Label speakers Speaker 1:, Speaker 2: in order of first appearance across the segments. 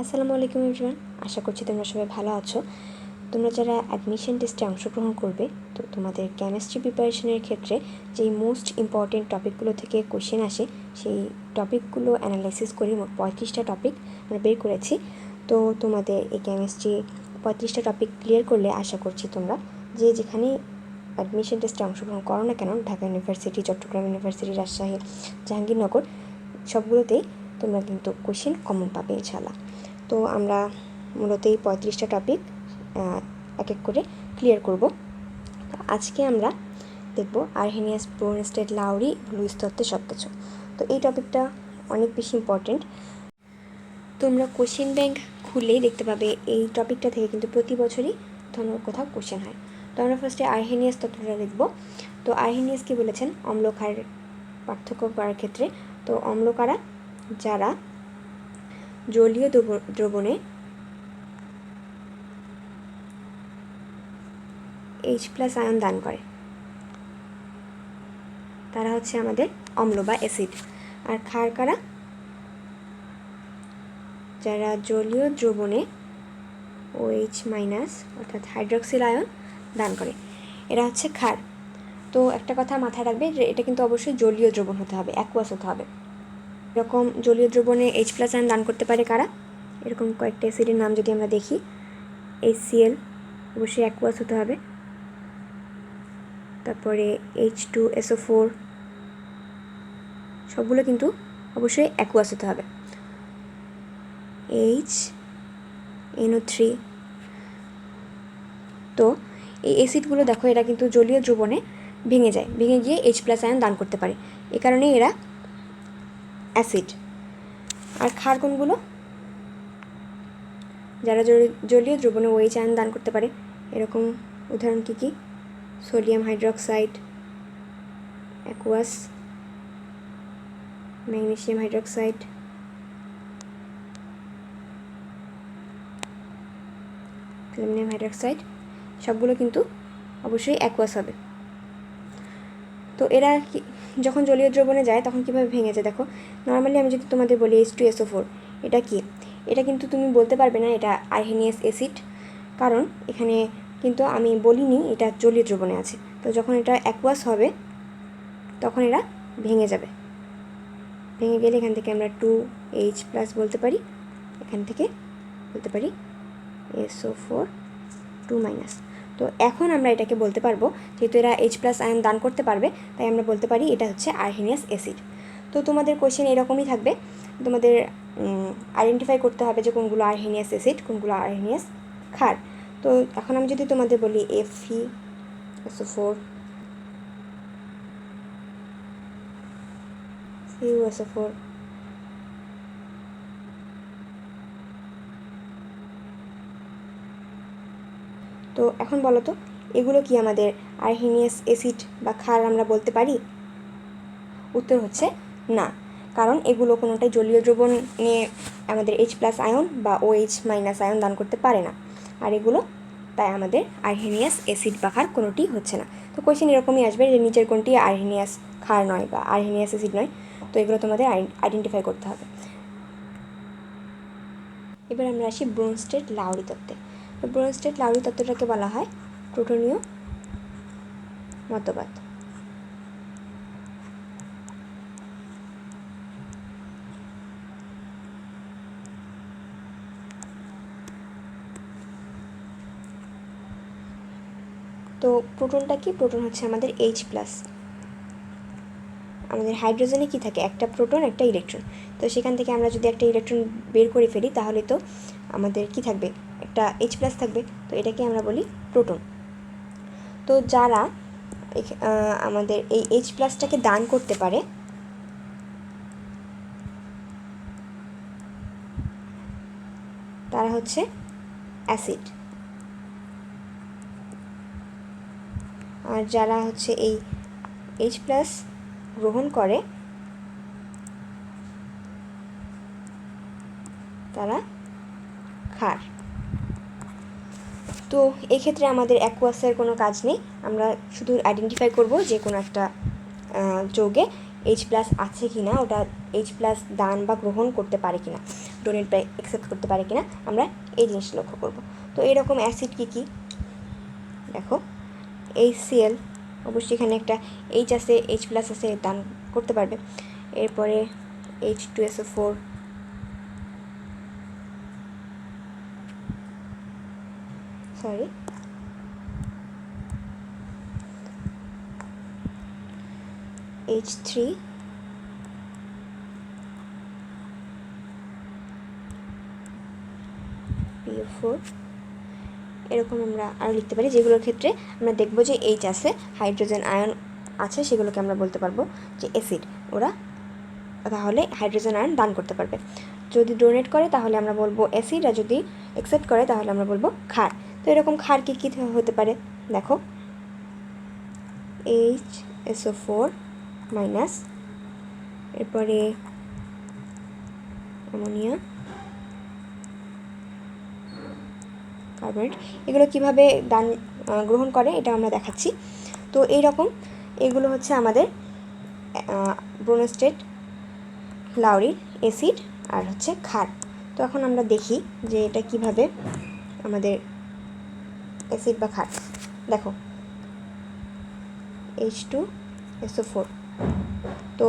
Speaker 1: আসসালামু আলাইকুম এভরিওয়ান, আশা করছি তোমরা সবাই ভালো আছো। তোমরা যারা অ্যাডমিশন টেস্টে অংশগ্রহণ করবে, তো তোমাদের কেমিস্ট্রি প্রিপারেশনের ক্ষেত্রে যেই মোস্ট ইম্পর্টেন্ট টপিকগুলো থেকে কোশ্চেন আসে, সেই টপিকগুলো অ্যানালাইসিস করে পঁয়ত্রিশটা টপিক আমরা বের করেছি। তো তোমাদের এই কেমিস্ট্রি পঁয়ত্রিশটা টপিক ক্লিয়ার করলে আশা করছি তোমরা যে যেখানে অ্যাডমিশন টেস্টে অংশগ্রহণ করো না কেন, ঢাকা ইউনিভার্সিটি চট্টগ্রাম ইউনিভার্সিটি রাজশাহী, জাহাঙ্গীরনগর, সবগুলোতেই তোমরা কিন্তু কোশ্চেন কমন পাবে ইনশাল্লাহ তো আমরা মূলত এই পঁয়ত্রিশটা টপিক এক এক করে ক্লিয়ার করব। আজকে আমরা দেখব আরহেনিয়াস ব্রোনস্টেড লাউরি, লুইস তত্ত্বের সব কিছু তো এই টপিকটা অনেক বেশি ইম্পর্টেন্ট তোমরা কোশ্চেন ব্যাংক খুললেই দেখতে পাবে এই টপিকটা থেকে কিন্তু প্রতি বছরই ধরনের কোথাও কোশ্চেন হয়। তো আমরা ফার্স্টে আরহেনিয়াস তত্ত্বটা দেখব। তো আরহেনিয়াস কী বলেছেন? অম্লক্ষার পার্থক্য করার ক্ষেত্রে। তো অম্লকারা যারা জলীয় দ্রব- দ্রবণে এইচ প্লাস আয়ন দান করে। তারা হচ্ছে আমাদের অম্ল বা অ্যাসিড আর ক্ষার কারা যারা জলীয় দ্রবণে ওএইচ মাইনাস অর্থাৎ হাইড্রক্সিল আয়ন দান করে, এরা হচ্ছে ক্ষার। তো একটা কথা মাথায় রাখবে যে এটা কিন্তু অবশ্যই জলীয় দ্রবণ হতে হবে অ্যাকুয়াস হতে হবে। এরকম জলীয় দ্রবণে এইচ প্লাস আয়ন দান করতে পারে কারা? এরকম কয়েকটা অ্যাসিডের নাম যদি আমরা দেখি। এইচ সিএল অবশ্যই অ্যাকুয়াস হতে হবে। তারপরে এইচ টু এসও ফোর সবগুলো কিন্তু অবশ্যই অ্যাকুয়াস হতে হবে। এইচ এনও থ্রি তো এই অ্যাসিডগুলো দেখো, এরা কিন্তু জলীয় দ্রবণে ভেঙে যায়। ভেঙে গিয়ে এইচ প্লাস আয়ন দান করতে পারে। এ কারণে এরা অ্যাসিড। আর ক্ষার কোনগুলো যারা জলি- জলীয় দ্রবণে ওএইচ আয়ন দান করতে পারে, এরকম উদাহরণ কী কী? Sodium hydroxide, aqueous magnesium hydroxide, aluminium hydroxide, সবগুলো কিন্তু অবশ্যই অ্যাকুয়াস হবে। তো এরা কি যখন জলীয় দ্রবণে যায়, তখন কীভাবে ভেঙে যায়? দেখো নর্মালি আমি যদি তোমাদের বলি এইচ টু এসও ফোর এটা কি? এটা কিন্তু তুমি বলতে পারবে না, এটা আরহেনিয়াস অ্যাসিড। কারণ এখানে কিন্তু আমি বলিনি এটা জলীয় দ্রবণে আছে। তো যখন এটা অ্যাকুয়াস হবে, তখন এরা ভেঙে যাবে। ভেঙে গেলে এখান থেকে আমরা টু এইচ প্লাস বলতে পারি। এখান থেকে বলতে পারি এসও ফোর টু মাইনাস তো এখন আমরা এটাকে বলতে পারব, যেহেতু এরা এইচ প্লাস আয়ন দান করতে পারবে, তাই আমরা বলতে পারি এটা হচ্ছে আরহেনিয়াস অ্যাসিড। তো তোমাদের কোশ্চেন এরকমই থাকবে, তোমাদের আইডেন্টিফাই করতে হবে যে কোনগুলো আরহেনিয়াস অ্যাসিড, কোনগুলো আরহেনিয়াস ক্ষার। তো এখন আমি যদি তোমাদের বলি F E S O four C U S O four তো এখন বলো তো, এগুলো কি আমাদের আরহেনিয়াস অ্যাসিড বা ক্ষার আমরা বলতে পারি? উত্তর হচ্ছে না, কারণ এগুলো কোনোটাই জলীয় দ্রবণ নিয়ে আমাদের এইচ প্লাস আয়ন বা ও এইচ মাইনাস আয়ন দান করতে পারে না। আর এগুলো তাই আমাদের আরহেনিয়াস অ্যাসিড বা ক্ষার কোনোটি হচ্ছে না। তো কোয়েশ্চেন এরকমই আসবে যে নিচের কোনটি আরহেনিয়াস ক্ষার নয় বা আরহেনিয়াস অ্যাসিড নয়, তো এগুলো তোমাদের আইডেন্টিফাই করতে হবে। এবার আমরা আসি ব্রোনস্টেড লাউরি তত্ত্বে। তো ব্রোনস্টেড লাউরি তত্ত্বটাকে বলা হয় প্রোটনীয় মতবাদ। তো প্রোটনটা কি? প্রোটন হচ্ছে আমাদের এইচ প্লাস আমাদের হাইড্রোজেনে কি থাকে? একটা প্রোটন, একটা ইলেকট্রন। তো সেখান থেকে আমরা যদি একটা ইলেকট্রন বের করে ফেলি, তাহলে তো আমাদের কি থাকবে? একটা এইচ প্লাস থাকবে, তো এটাকে আমরা বলি প্রোটন তো যারা আমাদের এই এইচ প্লাসটাকে দান করতে পারে, তারা হচ্ছে অ্যাসিড আর যারা হচ্ছে এই এইচ প্লাস গ্রহণ করে, তারা ক্ষার। তো এক্ষেত্রে আমাদের অ্যাকুয়াসের কোনো কাজ নেই। আমরা শুধু আইডেন্টিফাই করব যে কোনো একটা যৌগে এইচ প্লাস আছে কি না ওটা এইচ প্লাস দান বা গ্রহণ করতে পারে কি না ডোনেট বা অ্যাকসেপ্ট করতে পারে কি না আমরা এই জিনিসটা লক্ষ্য করব। তো এরকম অ্যাসিড কী কী? দেখো এইচ সিএল অবশ্যই এখানে একটা এইচ আছে এইচ প্লাস আছে, দান করতে পারবে। এরপরে H two S O four sorry H three P O four এরকম আমরা আরও লিখতে পারি, যেগুলোর ক্ষেত্রে আমরা দেখব যে এইচ আছে, হাইড্রোজেন আয়ন আছে, সেগুলোকে আমরা বলতে পারব যে অ্যাসিড। ওরা তাহলে হাইড্রোজেন আয়ন দান করতে পারবে। যদি ডোনেট করে তাহলে আমরা বলব অ্যাসিড, আর যদি অ্যাকসেপ্ট করে তাহলে আমরা বলব ক্ষার। তো এরকম ক্ষার কী কী হতে পারে? দেখো। H S O four minus এরপরে অ্যামোনিয়া কার্বনেট এগুলো কীভাবে দান গ্রহণ করে এটা আমরা দেখাচ্ছি। তো এই রকম এগুলো হচ্ছে আমাদের ব্রোনোস্টেট লাউরির অ্যাসিড আর হচ্ছে ক্ষার। তো এখন আমরা দেখি যে এটা কীভাবে আমাদের অ্যাসিড বা ক্ষার দেখো এইচ টু এসও ফোর তো,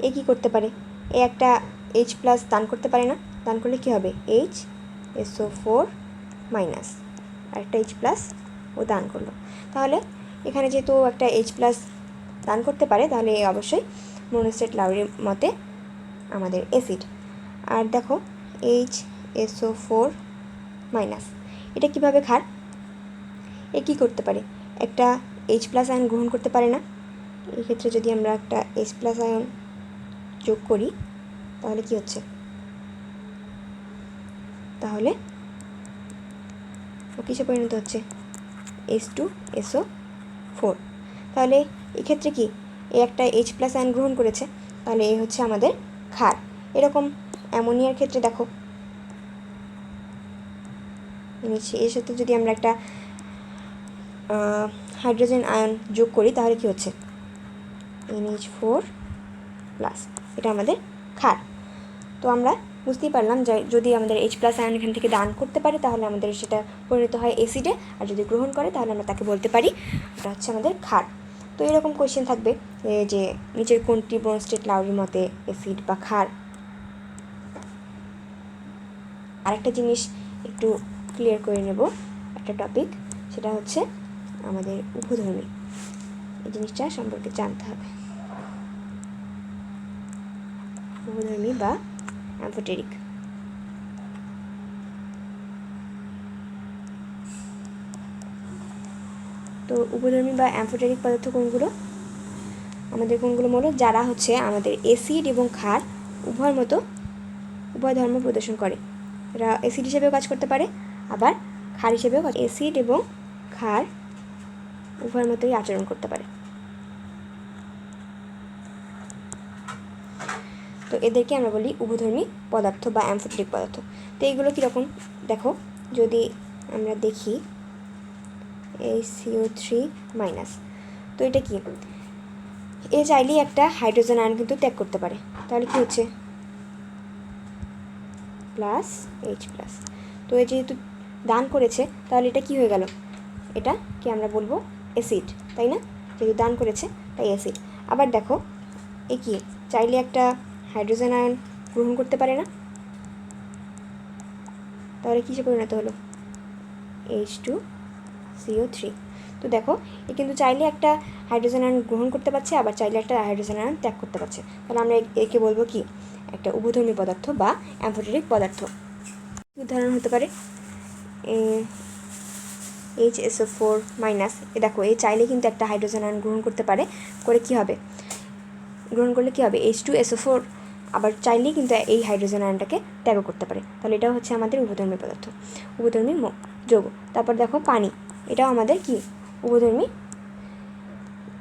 Speaker 1: এ কী করতে পারে? এ একটা এইচ প্লাস দান করতে পারে না। দান করলে কী হবে? H S O four minus আর একটা এইচ প্লাস ও দান করল। তাহলে, এখানে যেহেতু একটা এইচ প্লাস দান করতে পারে, তাহলে অবশ্যই মনোস্টেট লাউরির মতে আমাদের অ্যাসিড আর দেখো এইচ এসও ফোর মাইনাস এটা কীভাবে খার? এ কী করতে পারে? একটা এইচ প্লাস আয়ন গ্রহণ করতে পারে না। এই ক্ষেত্রে যদি আমরা একটা এইচ প্লাস আয়ন যোগ করি, তাহলে কি হচ্ছে? তাহলে ও কিসে পরিণত হচ্ছে? এস টু এসও ফোর তাহলে এক্ষেত্রে কি? এ একটা এইচ প্লাস আয়ন গ্রহণ করেছে, তাহলে এ হচ্ছে আমাদের ক্ষার। এরকম অ্যামোনিয়ার ক্ষেত্রে দেখো। এর সাথে যদি আমরা একটা হাইড্রোজেন আয়ন যোগ করি, তাহলে কি হচ্ছে? এনএইচ ফোর প্লাস এটা আমাদের ক্ষার। তো আমরা বুঝতেই পারলাম যে যদি আমাদের এইচ প্লাস আয়ন এখান থেকে দান করতে পারে, তাহলে আমাদের সেটা পরিণত হয় এসিডে আর যদি গ্রহণ করে, তাহলে আমরা তাকে বলতে পারি ওটা হচ্ছে আমাদের ক্ষার। তো এরকম কোয়েশ্চেন থাকবে যে নিচের কোনটি ব্রোনস্টেট লাউরির মতে অ্যাসিড বা ক্ষার? আরেকটা জিনিস একটু ক্লিয়ার করে নেব, একটা টপিক সেটা হচ্ছে আমাদের উপধর্মী। এই জিনিসটা সম্পর্কে জানতে হবে। উপধর্মী বা অ্যাম্ফোটেরিক। তো উপধর্মী বা অ্যাম্ফোটেরিক পদার্থ কোনগুলো? আমাদের কোনগুলো হলো যারা হচ্ছে আমাদের এসিড এবং ক্ষার উভয়ের মতো উভয় ধর্ম প্রদর্শন করে। এরা অ্যাসিড হিসেবেও কাজ করতে পারে, আবার ক্ষার হিসেবেও অ্যাসিড এবং ক্ষার উভয়ের মতোই আচরণ করতে পারে। তো এদেরকে আমরা বলি উভধর্মী পদার্থ বা অ্যামফোটেরিক পদার্থ। তো এইগুলো কীরকম? দেখো, যদি আমরা দেখি এই সিও থ্রি মাইনাস তো এটা কি? এ চাইলেই একটা হাইড্রোজেন আয়ন কিন্তু ত্যাগ করতে পারে। তাহলে কী হচ্ছে? Plus H plus. তো এ যেহেতু দান করেছে, তাহলে এটা কি হয়ে গেল? এটা কি আমরা বলব? অ্যাসিড, তাই না? যেহেতু দান করেছে, তাই অ্যাসিড। আবার দেখো, এ কি? চাইলে একটা হাইড্রোজেন আয়ন গ্রহণ করতে পারে না। তাহলে কিসে পরিণত হলো? এইচ টু সিও থ্রি তো দেখো, এ কিন্তু চাইলে একটা হাইড্রোজেন আয়ন গ্রহণ করতে পারছে, আবার চাইলে একটা হাইড্রোজেন আয়ন ত্যাগ করতে পারছে। তাহলে আমরা একে বলব কি? একটা উভধর্মী পদার্থ বা অ্যাম্ফোটেরিক পদার্থ। উদাহরণ হতে পারে? H S O four minus এ দেখো এই চাইলে কিন্তু একটা হাইড্রোজেন আয়ন গ্রহণ করতে পারে। করে কি হবে? গ্রহণ করলে কী হবে? এইচ টু এসও ফোর আবার চাইলেই কিন্তু এই হাইড্রোজেন আয়নটাকে ত্যাগ করতে পারে। তাহলে এটাও হচ্ছে আমাদের উভধর্মী পদার্থ উভধর্মী যৌগ। তারপর দেখো পানি, এটাও আমাদের কি? উভধর্মী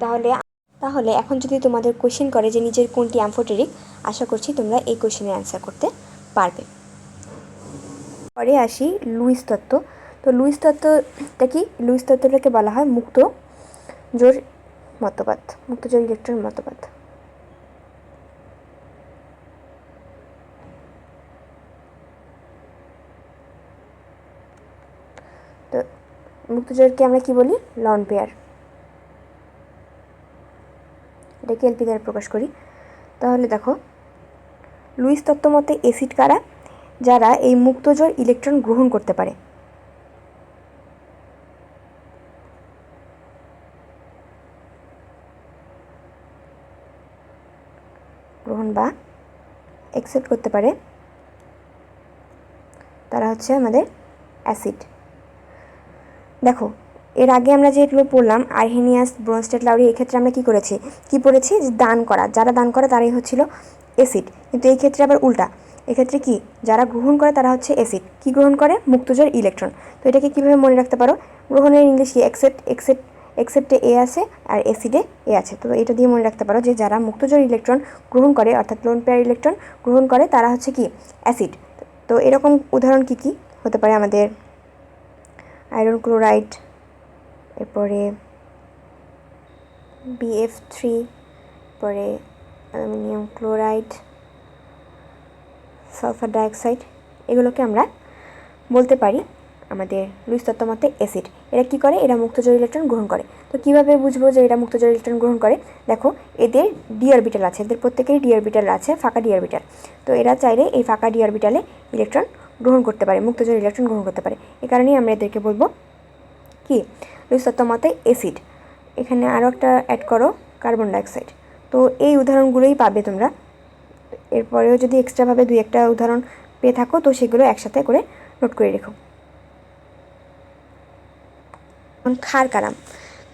Speaker 1: তাহলে তাহলে এখন যদি তোমাদের কোশ্চেন করে যে নিজের কোনটি অ্যাম্ফোটেরিক আশা করছি তোমরা এই কোশ্চেনের অ্যান্সার করতে পারবে। পরে আসি লুইস তত্ত্ব তো লুইস তত্ত্বটা কি? লুইস তত্ত্বটাকে বলা হয় মুক্ত জোর মতবাদ মুক্তজোর ইলেকট্রন মতবাদ। তো মুক্তজোরকে আমরা কি বলি? Loan pair. এটাকে এলপি দ্বারা প্রকাশ করি। তাহলে দেখো, লুইস তত্ত্ব মতে এসিড কারা? যারা এই মুক্তজোর ইলেকট্রন গ্রহণ করতে পারে। বা অ্যাকসেপ্ট করতে পারে, তারা হচ্ছে আমাদের অ্যাসিড দেখো, এর আগে আমরা যেগুলো পড়লাম, আর্হেনিয়াস ব্রোনস্টেট লাউরি এক্ষেত্রে আমরা কি করেছি? কি পড়েছি? যে দান করা, যারা দান করে তারাই হচ্ছিল অ্যাসিড কিন্তু এই ক্ষেত্রে আবার উল্টা, এক্ষেত্রে কি? যারা গ্রহণ করে তারা হচ্ছে অ্যাসিড কি গ্রহণ করে? মুক্তজোর ইলেকট্রন তো এটাকে কীভাবে মনে রাখতে পারো? গ্রহণের ইংলিশ কি অ্যাকসেপ্ট অ্যাকসেপ্ট অ্যাকসেপ্টে এ আছে আর অ্যাসিডে এ আছে। তো এটা দিয়ে মনে রাখতে পারো যে যারা মুক্তজোর ইলেকট্রন গ্রহণ করে, অর্থাৎ লোন পেয়ার ইলেকট্রন গ্রহণ করে, তারা হচ্ছে কি? অ্যাসিড তো এরকম উদাহরণ কি কি? হতে পারে আমাদের আয়রন ক্লোরাইড এরপরে বিএফ থ্রি পরে অ্যালুমিনিয়াম ক্লোরাইড সালফার ডাইঅক্সাইড এগুলোকে আমরা বলতে পারি। আমাদের লুইস তত্ত্ব মতে অ্যাসিড। এরা কী করে? এরা মুক্তজোর ইলেকট্রন গ্রহণ করে। তো কীভাবে বুঝব যে এরা মুক্তজোর ইলেকট্রন গ্রহণ করে? দেখো, এদের ডি অরবিটাল আছে। এদের প্রত্যেকেরই ডি অরবিটাল আছে, ফাঁকা ডি অরবিটাল তো এরা চাইলে এই ফাঁকা ডি অরবিটালে ইলেকট্রন গ্রহণ করতে পারে মুক্তজোর ইলেকট্রন গ্রহণ করতে পারে। এই কারণেই আমরা এদেরকে বলব কি? মতে অ্যাসিড। এখানে আরও একটা অ্যাড করো কার্বন ডাইঅক্সাইড তো এই উদাহরণগুলোই পাবে তোমরা। এরপরেও যদি এক্সট্রাভাবে দুই একটা উদাহরণ পেয়ে থাকো, তো সেগুলো একসাথে করে নোট করে রেখো। এখন ক্ষার কারাম।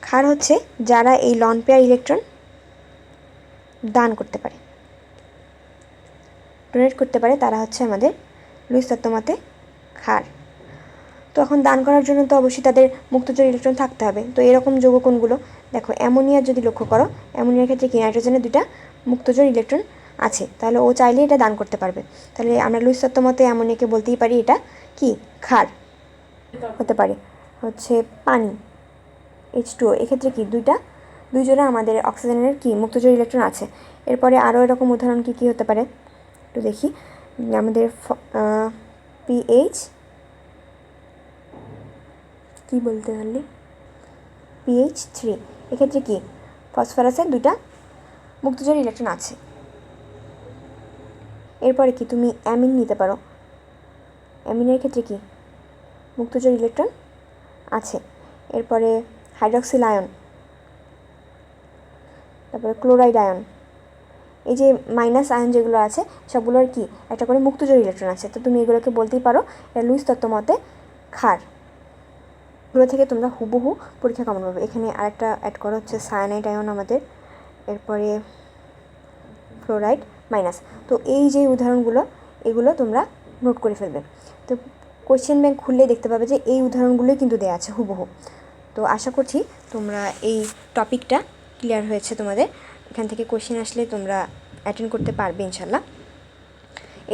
Speaker 1: খার হচ্ছে যারা এই লন পেয়ার ইলেকট্রন দান করতে পারে। ডোনেট করতে পারে, তারা হচ্ছে আমাদের লুইস তত্ত্বমতে খার। তো এখন দান করার জন্য তো অবশ্যই তাদের মুক্তজোর ইলেকট্রন থাকতে হবে। তো এরকম যৌগ কোনগুলো দেখো অ্যামোনিয়ার যদি লক্ষ্য করো, অ্যামোনিয়ার ক্ষেত্রে কি নাইট্রোজেনের দুইটা মুক্তজোর ইলেকট্রন আছে? তাহলে ও চাইলে এটা দান করতে পারবে। তাহলে আমরা লুইস তত্ত্ব মতে অ্যামোনিয়াকে বলতেই পারি এটা কি? খার। হতে পারে। হচ্ছে পানি এইচ টু এক্ষেত্রে কি দুইটা? দুই জোড়া আমাদের অক্সিজেনের কি মুক্তজোর ইলেকট্রন আছে। এরপরে আরও এরকম উদাহরণ কী কী হতে পারে? একটু দেখি। আমাদের পিএইচ কি বলতে পারলি? পিএইচ থ্রি এক্ষেত্রে কি? ফসফরাসের দুইটা মুক্তজোর ইলেকট্রন আছে। এরপরে কি তুমি অ্যামিন নিতে পারো। অ্যামিনের ক্ষেত্রে কি? মুক্তজোর ইলেকট্রন আছে। এরপরে হাইড্রক্সিল আয়ন তারপরে ক্লোরাইড আয়ন এই যে মাইনাস আয়ন যেগুলো আছে, সবগুলোর কি? একটা করে মুক্তজোর ইলেকট্রন আছে। তো তুমি এগুলোকে বলতেই পারো, এটা লুইস তত্ত্ব মতে ক্ষার। এগুলো থেকে তোমরা হুবহু পরীক্ষা কেমন পাবে। এখানে আরেকটা অ্যাড করা হচ্ছে সায়ানাইড আয়ন আমাদের। এরপরে ফ্লোরাইড মাইনাস তো এই যে উদাহরণগুলো, এগুলো তোমরা নোট করে ফেলবে। কোয়েশ্চেন ব্যাংক খুললে দেখতে পাবে যে এই উদাহরণগুলোই কিন্তু দেওয়া আছে হুবহু। তো আশা করছি তোমরা এই টপিকটা ক্লিয়ার হয়েছে তোমাদের। এখান থেকে কোয়েশ্চেন আসলে তোমরা অ্যাটেন্ড করতে পারবে ইনশাল্লাহ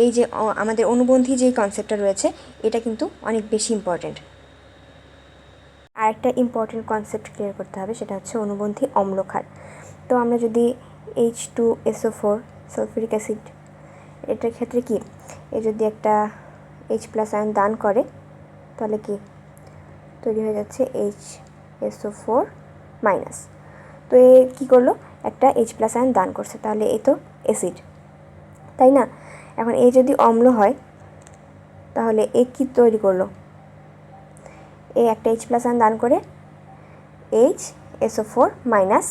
Speaker 1: এই যে আমাদের অনুবন্ধী যেই কনসেপ্টটা রয়েছে, এটা কিন্তু অনেক বেশি ইম্পর্ট্যান্ট আর একটা ইম্পর্টেন্ট কনসেপ্ট ক্লিয়ার করতে হবে, সেটা হচ্ছে অনুবন্ধী অম্লক্ষার তো আমরা যদি H two S O four sulphuric acid এটার ক্ষেত্রে কি? এ যদি একটা এইচ প্লাস আয়ন দান করে, তাহলে কি? তৈরি হয়ে যাচ্ছে এইচ এসও ফোর মাইনাস তো এ কী করল? একটা এইচ প্লাস আয়ন দান করছে, তাহলে এ তো অ্যাসিড তাই না? এখন এ যদি অম্ল হয়, তাহলে এ কী তৈরি করল? এ একটা এইচ প্লাস আয়ন দান করে এইচ এসও ফোর মাইনাস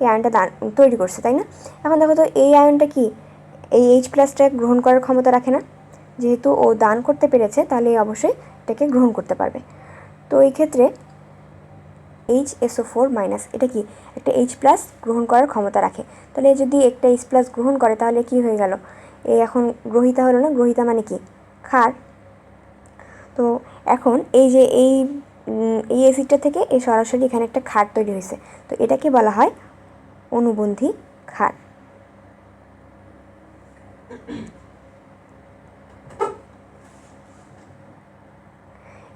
Speaker 1: এই আয়নটা দান, তৈরি করছে, তাই না? এখন দেখো তো এই আয়নটা কি? এই এইচ প্লাসটা গ্রহণ করার ক্ষমতা রাখে না? যেহেতু ও দান করতে পেরেছে, তাহলে অবশ্যই এটাকে গ্রহণ করতে পারবে। তো এই ক্ষেত্রে এইচ এসও ফোর মাইনাস এটা কি? একটা এইচ প্লাস গ্রহণ করার ক্ষমতা রাখে। তাহলে যদি একটা এইচ প্লাস গ্রহণ করে, তাহলে কি হয়ে গেল? এ এখন গ্রহিতা হলো না, গ্রহিতা মানে কি? ক্ষার তো এখন এই যে এই এই অ্যাসিডটা থেকে এই সরাসরি এখানে একটা ক্ষার তৈরি হয়েছে। তো এটাকে বলা হয় অনুবন্ধী ক্ষার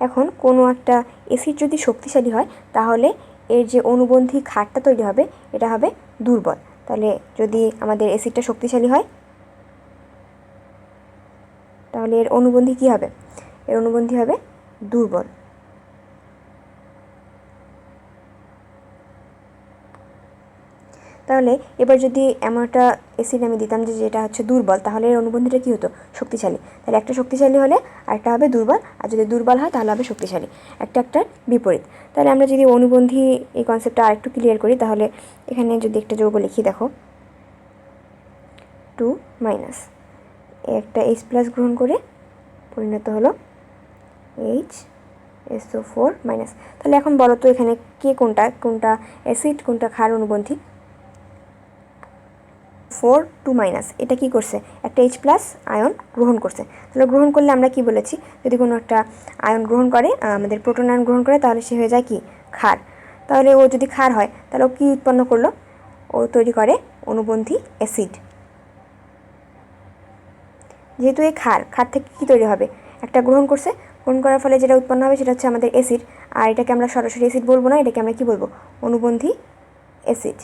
Speaker 1: এখন কোনো একটা এসির যদি শক্তিশালী হয়, তাহলে এর যে অনুবন্ধী খাটটা তৈরি হবে, এটা হবে দুর্বল। তাহলে যদি আমাদের অ্যাসিডটা শক্তিশালী হয়, তাহলে এর অনুবন্ধী কী হবে? এর অনুবন্ধী হবে দুর্বল। তাহলে এবার যদি এমন একটা অ্যাসিড আমি দিতাম যে যেটা হচ্ছে দুর্বল, তাহলে এর অনুবন্ধীটা কী হতো? শক্তিশালী। তাহলে একটা শক্তিশালী হলে আরেকটা হবে দুর্বল, আর যদি দুর্বল হয় তাহলে হবে শক্তিশালী। একটা একটা বিপরীত। তাহলে আমরা যদি অনুবন্ধী এই কনসেপ্টটা আরেকটু ক্লিয়ার করি, তাহলে এখানে যদি একটা যৌগ লিখি, দেখো। টু মাইনাস একটা এইচ প্লাস গ্রহণ করে পরিণত হলো এইচ এসও ফোর মাইনাস তাহলে এখন বলো তো এখানে কে কোনটা? কোনটা অ্যাসিড কোনটা ক্ষার অনুবন্ধী? Four two minus. এটা কি করছে? একটা এইচ প্লাস আয়ন গ্রহণ করছে। তাহলে গ্রহণ করলে আমরা কি বলেছি? যদি কোনো একটা আয়ন গ্রহণ করে আমাদের প্রোটন আয়ন গ্রহণ করে, তাহলে সে হয়ে যায় কি? ক্ষার। তাহলে ও যদি ক্ষার হয়, তাহলে ও কী উৎপন্ন করল? ও তৈরি করে অনুবন্ধী অ্যাসিড। যেহেতু এই ক্ষার ক্ষার থেকে কী তৈরি হবে? একটা গ্রহণ করছে, গ্রহণ করার ফলে যেটা উৎপন্ন হবে সেটা হচ্ছে আমাদের অ্যাসিড। আর এটাকে আমরা সরাসরি অ্যাসিড বলব না, এটাকে আমরা কি বলব? অনুবন্ধী অ্যাসিড।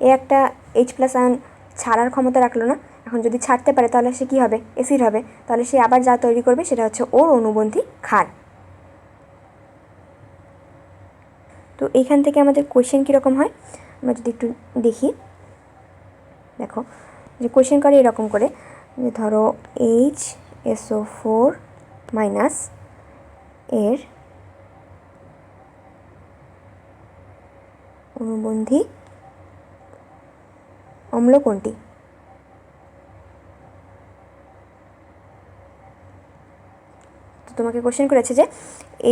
Speaker 1: এ একটা এইচ প্লাস আয়ন ছাড়ার ক্ষমতা রাখল না। এখন যদি ছাড়তে পারে তাহলে সে কী হবে? অ্যাসিড হবে। তাহলে সে আবার যা তৈরি করবে সেটা হচ্ছে ওর অনুবন্ধী ক্ষার। তো এইখান থেকে আমাদের কোয়েশ্চেন কীরকম হয়? আমরা যদি একটু দেখি। দেখো, যে কোয়েশ্চেন করে এরকম করে। যে ধরো এইচ এসও ফোর মাইনাস এর অনুবন্ধী অম্ল কোনটি? তো তোমাকে কোশ্চেন করেছে যে,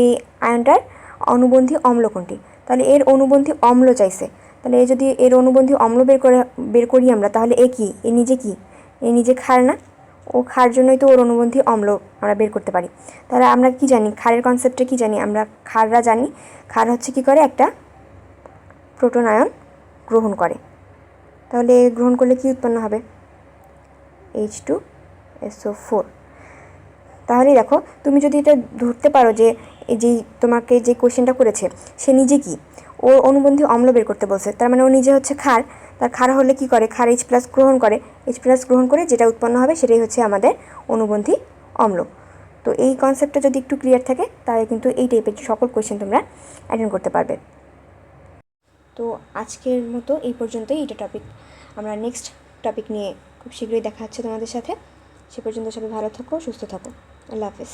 Speaker 1: এই আয়নটার অনুবন্ধী অম্ল কোনটি? তাহলে এর অনুবন্ধী অম্ল চাইছে। তাহলে এ যদি এর অনুবন্ধী অম্ল বের করে, বের করি আমরা, তাহলে এ কি? এ নিজে কি? এ নিজে ক্ষার না? ও ক্ষার জন্যই তো ওর অনুবন্ধী অম্ল আমরা বের করতে পারি। তাহলে আমরা কি জানি? ক্ষারের কনসেপ্টে কি জানি? আমরা ক্ষাররা জানি। ক্ষার হচ্ছে কি করে? একটা প্রোটন আয়ন গ্রহণ করে। তাহলে গ্রহণ করলে কি উৎপন্ন হবে? এইচ টু এসও ফোর তাহলে দেখো, তুমি যদি এটা ধরতে পারো যে এই যে তোমাকে যে কোশ্চেনটা করেছে, সে নিজে কি? ও অনুবন্ধী অম্ল বের করতে বলছে। তার মানে ও নিজে হচ্ছে ক্ষার। তার ক্ষার হলে কি করে? ক্ষার এইচ প্লাস গ্রহণ করে। এইচ প্লাস গ্রহণ করে যেটা উৎপন্ন হবে সেটাই হচ্ছে আমাদের অনুবন্ধী অম্ল। তো এই কনসেপ্টটা যদি একটু ক্লিয়ার থাকে, তাহলে কিন্তু এই টাইপের সকল কোশ্চেন তোমরা অ্যাটেন্ড করতে পারবে। তো আজকের মতো এই পর্যন্তই এটা টপিক আমরা নেক্সট টপিক নিয়ে খুব শীঘ্রই দেখা হচ্ছে তোমাদের সাথে। সে পর্যন্ত সবাই ভালো থাকো, সুস্থ থাকো। আল্লাহ হাফেজ।